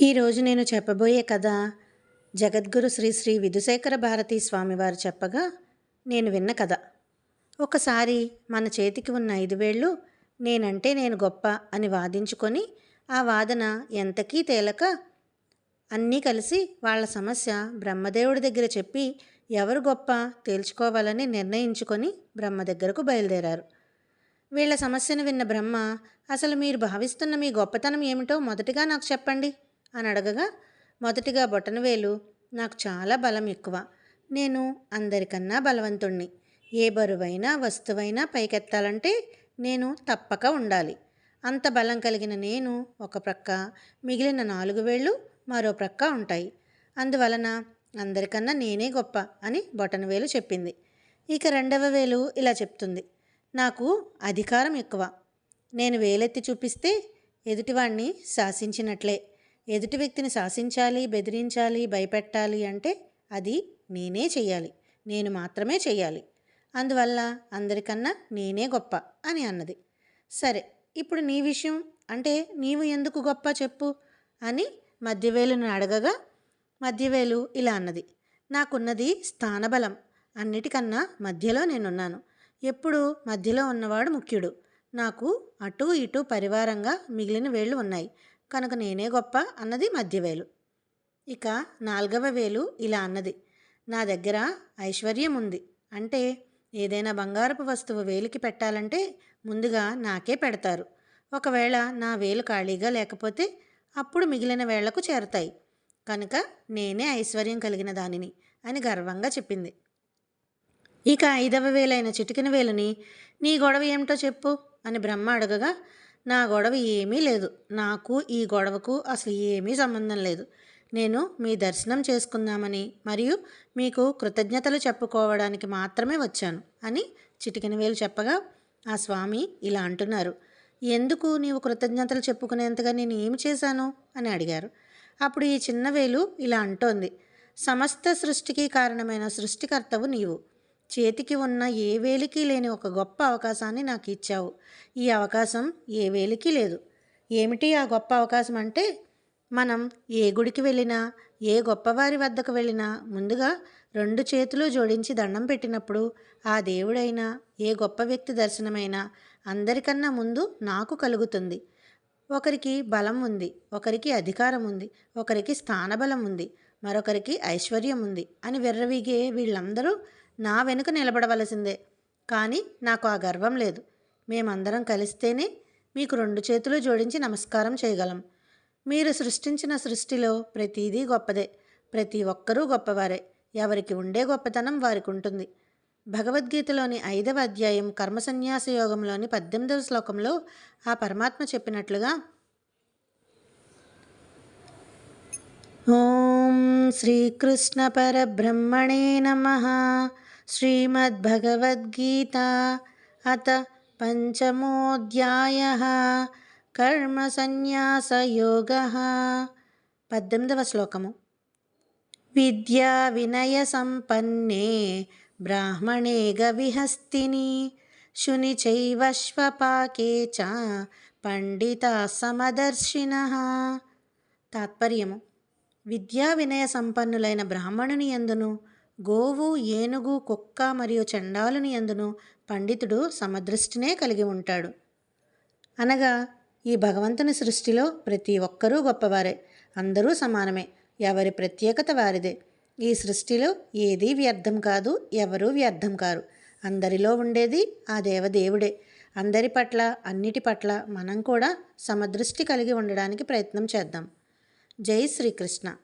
ఈరోజు నేను చెప్పబోయే కథ జగద్గురు శ్రీ శ్రీ విధుశేఖర భారతీ స్వామివారు చెప్పగా నేను విన్న కథ. ఒకసారి మన చేతికి ఉన్న ఐదు వేళ్ళు నేనంటే నేను గొప్ప అని వాదించుకొని ఆ వాదన ఎంతకీ తేలక అన్నీ కలిసి వాళ్ళ సమస్య బ్రహ్మదేవుడి దగ్గర చెప్పి ఎవరు గొప్ప తేల్చుకోవాలని నిర్ణయించుకొని బ్రహ్మ దగ్గరకు బయలుదేరారు. వీళ్ళ సమస్యను విన్న బ్రహ్మ అసలు మీరు భావిస్తున్న మీ గొప్పతనం ఏమిటో మొదటిగా నాకు చెప్పండి. అని అడగగా మొదటిగా బొటనవేలు నాకు చాలా బలం ఎక్కువ. నేను అందరికన్నా బలవంతుణ్ణి. ఏ బరువైనా వస్తువైనా పైకెత్తాలంటే నేను తప్పక ఉండాలి. అంత బలం కలిగిన నేను ఒక ప్రక్క మిగిలిన నాలుగు వేళ్ళు మరో ప్రక్క ఉంటాయి. అందువలన అందరికన్నా నేనే గొప్ప అని బొటనవేలు చెప్పింది. ఇక రెండవ వేలు ఇలా చెప్తుంది. నాకు అధికారం ఎక్కువ. నేను వేలెత్తి చూపిస్తే ఎదుటివాణ్ణి శాసించినట్లే. ఎదుటి వ్యక్తిని శాసించాలి బెదిరించాలి భయపెట్టాలి అంటే అది నేనే చెయ్యాలి. నేను మాత్రమే చెయ్యాలి. అందువల్ల అందరికన్నా నేనే గొప్ప అని అన్నది. సరే ఇప్పుడు నీ విషయం. అంటే నీవు ఎందుకు గొప్ప చెప్పు? అని మధ్యవేలును అడగగా మధ్యవేలు ఇలా అన్నది. నాకున్నది స్థానబలం. అన్నిటికన్నా మధ్యలో నేనున్నాను. ఎప్పుడు మధ్యలో ఉన్నవాడు ముఖ్యుడు. నాకు అటు ఇటు పరివారంగా మిగిలిన వేళ్ళు ఉన్నాయి. కనుక నేనే గొప్ప అన్నది మధ్యవేలు. ఇక నాలుగవ వేలు ఇలా అన్నది. నా దగ్గర ఐశ్వర్యం ఉంది అంటే ఏదైనా బంగారపు వస్తువు వేలికి పెట్టాలంటే ముందుగా నాకే పెడతారు. ఒకవేళ నా వేలు ఖాళీగా లేకపోతే అప్పుడు మిగిలిన వేళ్ళకు చేరతాయి. కనుక నేనే ఐశ్వర్యం కలిగిన దానిని అని గర్వంగా చెప్పింది. ఇక ఐదవ వేలైన చిటికిన వేలుని నీ గొడవ ఏమిటో చెప్పు అని బ్రహ్మ అడగగా నా గొడవ ఏమీ లేదు. నాకు ఈ గొడవకు అసలు ఏమీ సంబంధం లేదు. నేను మీ దర్శనం చేసుకుందామని మరియు మీకు కృతజ్ఞతలు చెప్పుకోవడానికి మాత్రమే వచ్చాను అని చిటికిన వేలు చెప్పగా ఆ స్వామి ఇలా అంటున్నారు. ఎందుకు నీవు కృతజ్ఞతలు చెప్పుకునేంతగా నేను ఏమి చేశాను? అని అడిగారు. అప్పుడు ఈ చిన్న వేలు ఇలా అంటోంది సమస్త సృష్టికి కారణమైన సృష్టికర్తవు నీవు. చేతికి ఉన్న ఏ వేలికి లేని ఒక గొప్ప అవకాశాన్ని నాకు ఇచ్చావు. ఈ అవకాశం ఏ వేలికి లేదు. ఏమిటి ఆ గొప్ప అవకాశం అంటే? మనం ఏ గుడికి వెళ్ళినా ఏ గొప్పవారి వద్దకు వెళ్ళినా ముందుగా రెండు చేతులు జోడించి దండం పెట్టినప్పుడు ఆ దేవుడైనా ఏ గొప్ప వ్యక్తి దర్శనమైనా అందరికన్నా ముందు నాకు కలుగుతుంది. ఒకరికి బలం ఉంది ఒకరికి అధికారం ఉంది ఒకరికి స్థానబలం ఉంది మరొకరికి ఐశ్వర్యం ఉంది అని విర్రవీగే వీళ్ళందరూ నా వెనుక నిలబడవలసిందే. కానీ నాకు ఆ గర్వం లేదు. మేమందరం కలిస్తేనే మీకు రెండు చేతులు జోడించి నమస్కారం చేయగలం. మీరు సృష్టించిన సృష్టిలో ప్రతిదీ గొప్పదే. ప్రతి ఒక్కరూ గొప్పవారే. ఎవరికి ఉండే గొప్పతనం వారికి ఉంటుంది. భగవద్గీతలోని ఐదవ అధ్యాయం కర్మసన్యాస యోగంలోని పద్దెనిమిదవ శ్లోకంలో ఆ పరమాత్మ చెప్పినట్లుగా ఓం శ్రీకృష్ణ పరబ్రహ్మణే నమ. శ్రీమద్భగవద్గీత అత పంచమోధ్యాయ కర్మసన్యాసయోగ పద్దెనిమిదవ శ్లోకము విద్యా వినయ సంపన్నే బ్రాహ్మణే గవిహస్తిని శుని చైవశ్వపాకే చ పండిత సమదర్శిన తాత్పర్యము విద్యా వినయ సంపన్నులైన బ్రాహ్మణుని ఎందును గోవు ఏనుగు కుక్క మరియు చండాలుని ఎందును పండితుడు సమదృష్టినే కలిగి ఉంటాడు. అనగా ఈ భగవంతుని సృష్టిలో ప్రతి ఒక్కరూ గొప్పవారే అందరూ సమానమే ఎవరి ప్రత్యేకత వారిదే. ఈ సృష్టిలో ఏదీ వ్యర్థం కాదు ఎవరూ వ్యర్థం కారు. అందరిలో ఉండేది ఆ దేవదేవుడే. అందరి పట్ల అన్నిటి పట్ల మనం కూడా సమదృష్టి కలిగి ఉండడానికి ప్రయత్నం చేద్దాం. జై శ్రీకృష్ణ.